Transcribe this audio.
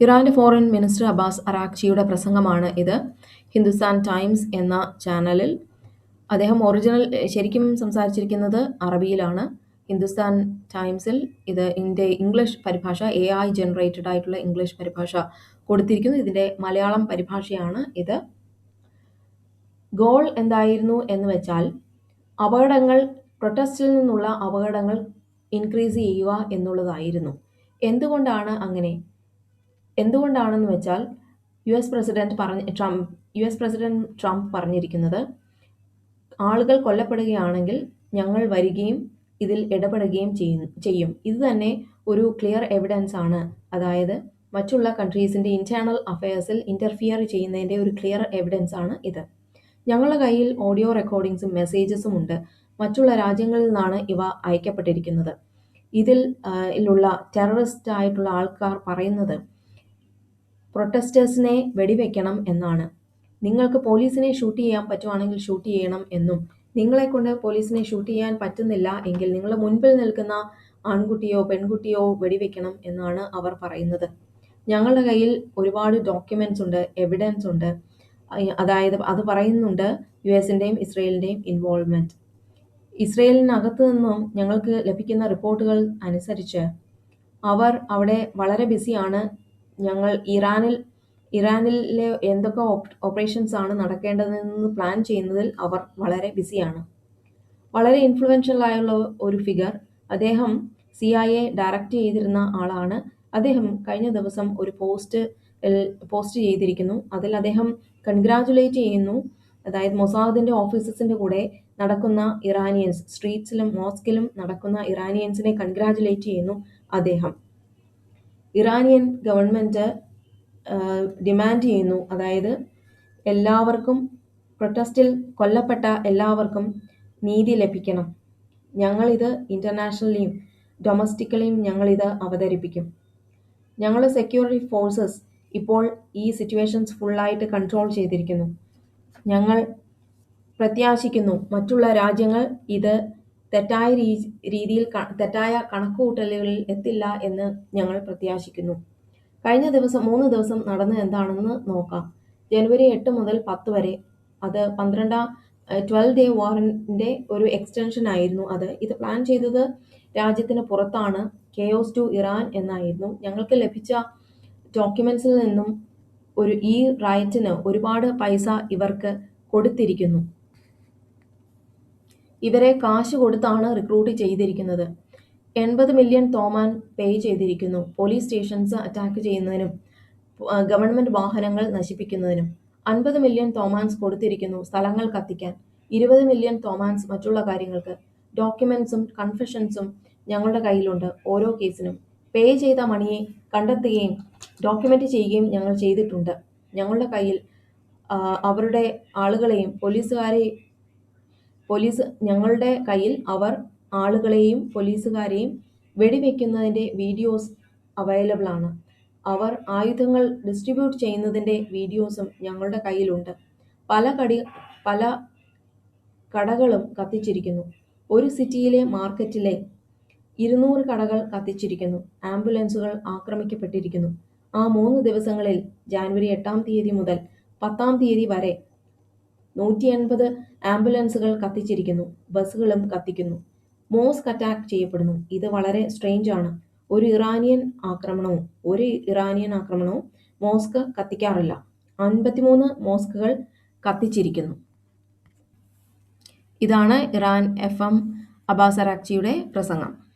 ഇറാന്റെ foreign minister Abbas അറാക്ചിയുടെ പ്രസംഗമാണ് ഇത്. ഹിന്ദുസ്ഥാൻ ടൈംസ് എന്ന ചാനലിൽ അദ്ദേഹം ഒറിജിനൽ ശരിക്കും സംസാരിച്ചിരിക്കുന്നത് അറബിയിലാണ്. ഹിന്ദുസ്ഥാൻ ടൈംസിൽ ഇത് ഇതിന്റെ ഇംഗ്ലീഷ് പരിഭാഷ എ ഐ ജനറേറ്റഡ് ആയിട്ടുള്ള ഇംഗ്ലീഷ് പരിഭാഷ കൊടുത്തിരിക്കുന്നു. ഇതിന്റെ മലയാളം പരിഭാഷയാണ് ഇത്. ഗോൾ എന്തായിരുന്നു എന്ന് വെച്ചാൽ അപകടങ്ങൾ പ്രൊട്ടസ്റ്റിൽ നിന്നുള്ള അപകടങ്ങൾ ഇൻക്രീസ് ചെയ്യുക എന്നുള്ളതായിരുന്നു. എന്തുകൊണ്ടാണ് അങ്ങനെ? എന്തുകൊണ്ടാണെന്ന് വെച്ചാൽ യു എസ് പ്രസിഡന്റ് പറഞ്ഞ Trump U S president Trump പറഞ്ഞിരിക്കുന്നത് ആളുകൾ കൊല്ലപ്പെടുകയാണെങ്കിൽ ഞങ്ങൾ വരികയും ഇതിൽ ഇടപെടുകയും ചെയ്യും ഇത് തന്നെ ഒരു ക്ലിയർ എവിഡൻസ് ആണ്. അതായത് മറ്റുള്ള കൺട്രീസിന്റെ ഇന്റേർണൽ അഫയേഴ്സിൽ ഇന്റർഫിയർ ചെയ്യുന്നതിന്റെ ഒരു ക്ലിയർ എവിഡൻസ് ആണ് ഇത്. ഞങ്ങളുടെ കയ്യിൽ ഓഡിയോ റെക്കോർഡിങ്സും മെസ്സേജസും ഉണ്ട്. മറ്റുള്ള രാജ്യങ്ങളിൽ നിന്നാണ് ഇവ അയക്കപ്പെട്ടിരിക്കുന്നത്. ഇതിൽ ഉള്ള ടെററിസ്റ്റ് ആയിട്ടുള്ള ആൾക്കാർ പറയുന്നത് പ്രൊട്ടസ്റ്റേഴ്സിനെ വെടിവെക്കണം എന്നാണ്. നിങ്ങൾക്ക് പോലീസിനെ ഷൂട്ട് ചെയ്യാൻ പറ്റുവാണെങ്കിൽ ഷൂട്ട് ചെയ്യണം എന്നും. നിങ്ങളെ കൊണ്ട് പോലീസിനെ ഷൂട്ട് ചെയ്യാൻ പറ്റുന്നില്ല എങ്കിൽ നിങ്ങളുടെ മുൻപിൽ നിൽക്കുന്ന ആൺകുട്ടിയോ പെൺകുട്ടിയോ വെടിവെക്കണം എന്നാണ് അവർ പറയുന്നത്. ഞങ്ങളുടെ കയ്യിൽ ഒരുപാട് ഡോക്യുമെന്റ്സ് ഉണ്ട് എവിഡൻസ് ഉണ്ട്. അതായത് അത് പറയുന്നുണ്ട് യു എസിന്റെയും ഇസ്രയേലിന്റെയും ഇൻവോൾവ്മെന്റ് ഇസ്രയേലിനകത്തു നിന്നും ഞങ്ങൾക്ക് ലഭിക്കുന്ന റിപ്പോർട്ടുകൾ അനുസരിച്ച് അവർ അവിടെ വളരെ ബിസിയാണ് ഞങ്ങൾ ഇറാനിൽ ഇറാനിലെ എന്തൊക്കെ ഓപ്പറേഷൻസ് ആണ് നടക്കേണ്ടതെന്ന് പ്ലാൻ ചെയ്യുന്നതിൽ അവർ വളരെ ബിസിയാണ്. വളരെ ഇൻഫ്ലുവൻഷ്യൽ ആയുള്ള ഒരു ഫിഗർ അദ്ദേഹം സി ഐ എ ഡയറക്റ്റ് ചെയ്തിരുന്ന ആളാണ്. അദ്ദേഹം കഴിഞ്ഞ ദിവസം ഒരു പോസ്റ്റ് പോസ്റ്റ് ചെയ്തിരിക്കുന്നു. അതിൽ അദ്ദേഹം കൺഗ്രാജുലേറ്റ് ചെയ്യുന്നു. അതായത് മൊസാദിന്റെ ഓഫീസസിന്റെ കൂടെ നടക്കുന്ന ഇറാനിയൻസ് സ്ട്രീറ്റ്സിലും മോസ്കിലും നടക്കുന്ന ഇറാനിയൻസിനെ കൺഗ്രാജുലേറ്റ് ചെയ്യുന്നു അദ്ദേഹം. ഇറാനിയൻ ഗവൺമെന്റ് ഡിമാൻഡ് ചെയ്യുന്നു. അതായത് എല്ലാവർക്കും പ്രൊട്ടസ്റ്റിൽ കൊല്ലപ്പെട്ട എല്ലാവർക്കും നീതി ലഭിക്കണം. ഞങ്ങളിത് ഇന്റർനാഷണലിയും ഡൊമസ്റ്റിക്കലിയും ഞങ്ങളിത് അവതരിപ്പിക്കും. ഞങ്ങൾ സെക്യൂരിറ്റി ഫോഴ്സസ് ഇപ്പോൾ ഈ സിറ്റുവേഷൻസ് ഫുള്ളായിട്ട് കൺട്രോൾ ചെയ്തിരിക്കുന്നു. ഞങ്ങൾ പ്രത്യാശിക്കുന്നു. മറ്റുള്ള രാജ്യങ്ങൾ ഇത് തെറ്റായ രീതിയിൽ തെറ്റായ കണക്കുകൂട്ടലുകളിൽ എത്തില്ല എന്ന് ഞങ്ങൾ പ്രത്യാശിക്കുന്നു. കഴിഞ്ഞ ദിവസം മൂന്ന് ദിവസം നടന്നത് എന്താണെന്ന് നോക്കാം. ജനുവരി എട്ട് മുതൽ പത്ത് വരെ. അത് പന്ത്രണ്ടാം ട്വൽവ് ഡേ വാറിന്റെ ഒരു എക്സ്റ്റൻഷൻ ആയിരുന്നു അത്. ഇത് പ്ലാൻ ചെയ്തത് രാജ്യത്തിന് പുറത്താണ്. കെയോസ് ടു ഇറാൻ എന്നായിരുന്നു. ഞങ്ങൾക്ക് ലഭിച്ച ഡോക്യുമെൻസിൽ നിന്നും ഒരു ഈ റൈറ്റിന് ഒരുപാട് പൈസ ഇവർക്ക് കൊടുത്തിരിക്കുന്നു. ഇവരെ കാശ് കൊടുത്താണ് റിക്രൂട്ട് ചെയ്തിരിക്കുന്നത്. എൺപത് മില്യൺ തോമാൻ പേ ചെയ്തിരിക്കുന്നു. പോലീസ് സ്റ്റേഷൻസ് അറ്റാക്ക് ചെയ്യുന്നതിനും ഗവൺമെന്റ് വാഹനങ്ങൾ നശിപ്പിക്കുന്നതിനും. അൻപത് മില്യൺ തോമാൻസ് കൊടുത്തിരിക്കുന്നു സ്ഥലങ്ങൾ കത്തിക്കാൻ. ഇരുപത് മില്യൺ തോമാൻസ് മറ്റുള്ള കാര്യങ്ങൾക്ക്. ഡോക്യുമെൻസും കൺഫെഷൻസും ഞങ്ങളുടെ കയ്യിലുണ്ട്. ഓരോ കേസിനും പേ ചെയ്ത മണിയെ കണ്ടെത്തുകയും ഡോക്യുമെന്റ് ചെയ്യുകയും ഞങ്ങൾ ചെയ്തിട്ടുണ്ട്. ഞങ്ങളുടെ കയ്യിൽ അവരുടെ ആളുകളെയും പോലീസുകാരെയും പോലീസ് ഞങ്ങളുടെ കയ്യിൽ അവർ ആളുകളെയും പോലീസുകാരെയും വെടിവെക്കുന്നതിന്റെ വീഡിയോസ് അവൈലബിൾ ആണ് അവർ ആയുധങ്ങൾ ഡിസ്ട്രിബ്യൂട്ട് ചെയ്യുന്നതിന്റെ വീഡിയോസും ഞങ്ങളുടെ കയ്യിലുണ്ട്. പല കടി പല കടകളും കത്തിച്ചിരിക്കുന്നു. ഒരു സിറ്റിയിലെ മാർക്കറ്റിലെ ഇരുന്നൂറ് കടകൾ കത്തിച്ചിരിക്കുന്നു. ആംബുലൻസുകൾ ആക്രമിക്കപ്പെട്ടിരിക്കുന്നു. ആ മൂന്ന് ദിവസങ്ങളിൽ ജാനുവരി എട്ടാം തീയതി മുതൽ പത്താം തീയതി വരെ നൂറ്റി എൺപത് ആംബുലൻസുകൾ കത്തിച്ചിരിക്കുന്നു. ബസ്സുകളും കത്തിക്കുന്നു. മോസ്ക് അറ്റാക്ക് ചെയ്യപ്പെടുന്നു. ഇത് വളരെ സ്ട്രേഞ്ച് ആണ്. ഒരു ഇറാനിയൻ ആക്രമണവും ഒരു ഇറാനിയൻ ആക്രമണവും മോസ്ക് കത്തിക്കാറില്ല. അൻപത്തിമൂന്ന് മോസ്കുകൾ കത്തിച്ചിരിക്കുന്നു. ഇതാണ് ഇറാൻ എഫ് എം അബാസ് അറാക്ചിയുടെ പ്രസംഗം.